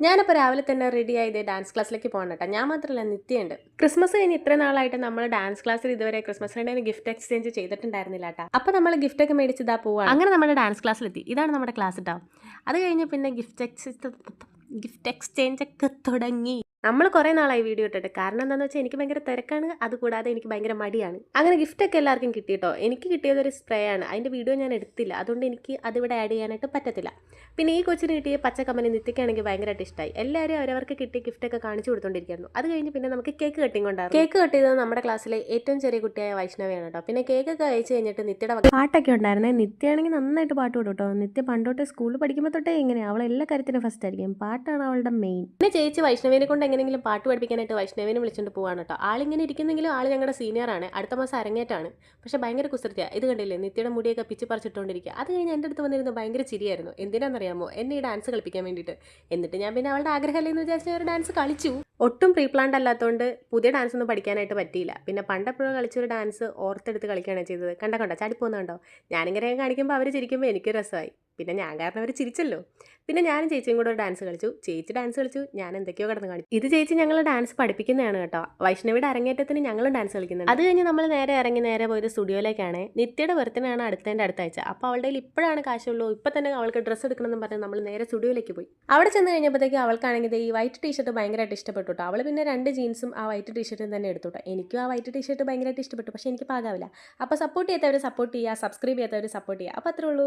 ഞാനിപ്പോൾ രാവിലെ തന്നെ റെഡി ആയത് ഡാൻസ് ക്ലാസ്സിലേക്ക് പോകണം കേട്ടോ ഞാൻ മാത്രമല്ല നിത്യമുണ്ട് ക്രിസ്മസ് കഴിഞ്ഞ് ഇത്ര നാളായിട്ട് നമ്മൾ ഡാൻസ് ക്ലാസ്സിൽ ഇതുവരെ ക്രിസ്മസ് ഫ്രണ്ടിന് ഗിഫ്റ്റ് എക്സ്ചേഞ്ച് ചെയ്തിട്ടുണ്ടായിരുന്നില്ല കേട്ടോ അപ്പോൾ നമ്മൾ ഗിഫ്റ്റ് ഒക്കെ മേടിച്ച് ഇതാ പോവാണ് അങ്ങനെ നമ്മുടെ ഡാൻസ് ക്ലാസ്സിലെത്തി ഇതാണ് നമ്മുടെ ക്ലാസ് കേട്ടോ അത് കഴിഞ്ഞ് പിന്നെ ഗിഫ്റ്റ് എക്സ് ഗിഫ്റ്റ് എക്സ്ചേഞ്ച് ഒക്കെ തുടങ്ങി. നമ്മൾ കുറേ നാളായി വീഡിയോ ഇട്ടിട്ട്. കാരണം എന്താണെന്ന് വെച്ചാൽ എനിക്ക് ഭയങ്കര തിരക്കാണ് അതുകൂടാതെ എനിക്ക് ഭയങ്കര മടിയാണ്. അങ്ങനെ ഗിഫ്റ്റൊക്കെ എല്ലാവർക്കും കിട്ടിയിട്ടോ എനിക്ക് കിട്ടിയത് ഒരു സ്പ്രേ ആണ്. അതിന്റെ വീഡിയോ ഞാൻ എടുത്തില്ല. അതുകൊണ്ട് എനിക്ക് അതിവിടെ ആഡ് ചെയ്യാനായിട്ട് പറ്റത്തില്ല. പിന്നെ ഈ കൊച്ചിന് കിട്ടിയ പച്ച കമ്പനി നിത്യക്കാണെങ്കിൽ ഭയങ്കരമായിട്ട് ഇഷ്ടമായി എല്ലാവരും അവരവർക്ക് കിട്ടിയ ഗിഫ്റ്റൊക്കെ കാണിച്ചു കൊടുത്തോണ്ടിരിക്കുന്നു അത് കഴിഞ്ഞ് പിന്നെ നമുക്ക് കേക്ക് കട്ടിങ് ഉണ്ടായിരുന്നു. കേക്ക് കട്ട് ചെയ്തത് നമ്മുടെ ക്ലാസ്സിലെ ഏറ്റവും ചെറിയ കുട്ടിയായ വൈഷ്ണവയാണ് കേട്ടോ പിന്നെ കേക്ക് ഒക്കെ കഴിച്ച് കഴിഞ്ഞിട്ട് നിത്യയുടെ പാട്ടൊക്കെ ഉണ്ടായിരുന്നേ. നിത്യയാണെങ്കിൽ നന്നായിട്ട് പാട്ട് കൊടുക്കും കേട്ടോ നിത്യ പണ്ടോട്ട് സ്കൂളിൽ പഠിക്കുമ്പോൾ തൊട്ടേ എങ്ങനെയാണ് അവൾ എല്ലാ കാര്യത്തിനും ഫസ്റ്റ് ആയിരിക്കും. പാട്ടാണ് അവളുടെ മെയിൻ പിന്നെ ചേച്ചി വൈഷ്ണവിനെ കൊണ്ട് എങ്ങനെയെങ്കിലും പാട്ട് പഠിപ്പിക്കാനായിട്ട് വൈഷ്ണവിനെ വിളിച്ചുകൊണ്ട് പോവാണ് കേട്ടോ ആളിങ്ങനെ ഇരിക്കുന്നെങ്കിലും ആൾ ഞങ്ങളുടെ സീനിയറാണ് അടുത്ത മാസം അരങ്ങേറ്റാണ് പക്ഷേ ഭയങ്കര കുസൃതിയാണ് ഇത് കണ്ടില്ലേ? നിത്യയുടെ മുടിയൊക്കെ പിച്ച് പറിച്ചിട്ടുകൊണ്ടിരിക്കുക അത് കഴിഞ്ഞ് എന്റെ അടുത്ത് വന്നിരുന്നു ഭയങ്കര ചിരിയായിരുന്നു. എന്തിനാണെന്നറിയാമോ എന്നെ ഈ ഡാൻസ് കളിപ്പിക്കാൻ വേണ്ടിയിട്ട്. എന്നിട്ട് ഞാൻ പിന്നെ അവളുടെ ആഗ്രഹമല്ലേ എന്ന് വിചാരിച്ച് ഒരു ഡാൻസ് കളിച്ചു. ഒട്ടും പ്രീ പ്ലാൻഡ് അല്ലാത്തതുകൊണ്ട് പുതിയ ഡാൻസ് ഒന്നും പഠിക്കാനായിട്ട് പറ്റിയില്ല. പിന്നെ പണ്ടെപ്പോഴും കളിച്ചൊരു ഡാൻസ് ഓർത്തെടുത്ത് കളിക്കുകയാണ് ചെയ്തത്. കണ്ട കണ്ടോ? ചാടിപ്പോന്നുണ്ടോ ഞാനിങ്ങനെ കാണിക്കുമ്പോൾ അവർ ചിരിക്കുമ്പോൾ എനിക്ക് രസമായി. പിന്നെ ഞാൻ കാരണം അവർ ചിരിച്ചല്ലോ. പിന്നെ ഞാനും ചേച്ചിയും കൂടെ ഒരു ഡാൻസ് കളിച്ചു. ചേച്ചി ഡാൻസ് കളിച്ചു. ഞാൻ എന്തൊക്കെയോ കിടന്ന് കാണിച്ചു. ഇത് ചേച്ചി ഞങ്ങൾ ഡാൻസ് പഠിപ്പിക്കുന്നതാണ് കേട്ടോ. വൈഷ്ണവിയുടെ അരങ്ങേറ്റത്തിന് ഞങ്ങളും ഡാൻസ് കളിക്കുന്നത് അത് കഴിഞ്ഞ് നമ്മൾ നേരെ ഇറങ്ങി നേരെ പോയത് സ്റ്റുഡിയോയിലേക്കാണ്. നിത്യയുടെ ബർത്ത്ഡേ അടുത്തതിന്റെ അടുത്ത ആഴ്ച. അപ്പോൾ അവളുടെ ഇപ്പോഴാണ് കാശുള്ളൂ ഇപ്പം തന്നെ അവൾക്ക് ഡ്രസ്സ് എടുക്കണമെന്ന് പറഞ്ഞ് നമ്മൾ നേരെ സ്റ്റുഡിയോയിലേക്ക് പോയി. അവിടെ ചെന്ന് കഴിഞ്ഞപ്പോഴത്തേക്ക് അവൾക്കാണെങ്കിൽ ഈ വൈറ്റ് ടീഷർട്ട് ഭയങ്കരമായിട്ട് ഇഷ്ടപ്പെട്ടു കേട്ടോ. അവൾ പിന്നെ രണ്ട് ജീൻസും ആ വൈറ്റ് ടീഷർട്ടും തന്നെ എടുത്തു കേട്ടോ. എനിക്കും ആ വൈറ്റ് ടീഷർട്ട് ഭയങ്കരമായിട്ട് ഇഷ്ടപ്പെട്ടു. പക്ഷേ എനിക്ക് പാകാവില്ല അപ്പോൾ സപ്പോർട്ട് ചെയ്യാത്തവർ സപ്പോർട്ട് ചെയ്യുക. സബ്സ്ക്രൈബ് ചെയ്യാത്തവർ സപ്പോർട്ട് ചെയ്യുക. അപ്പോൾ അത്രേ ഉള്ളൂ.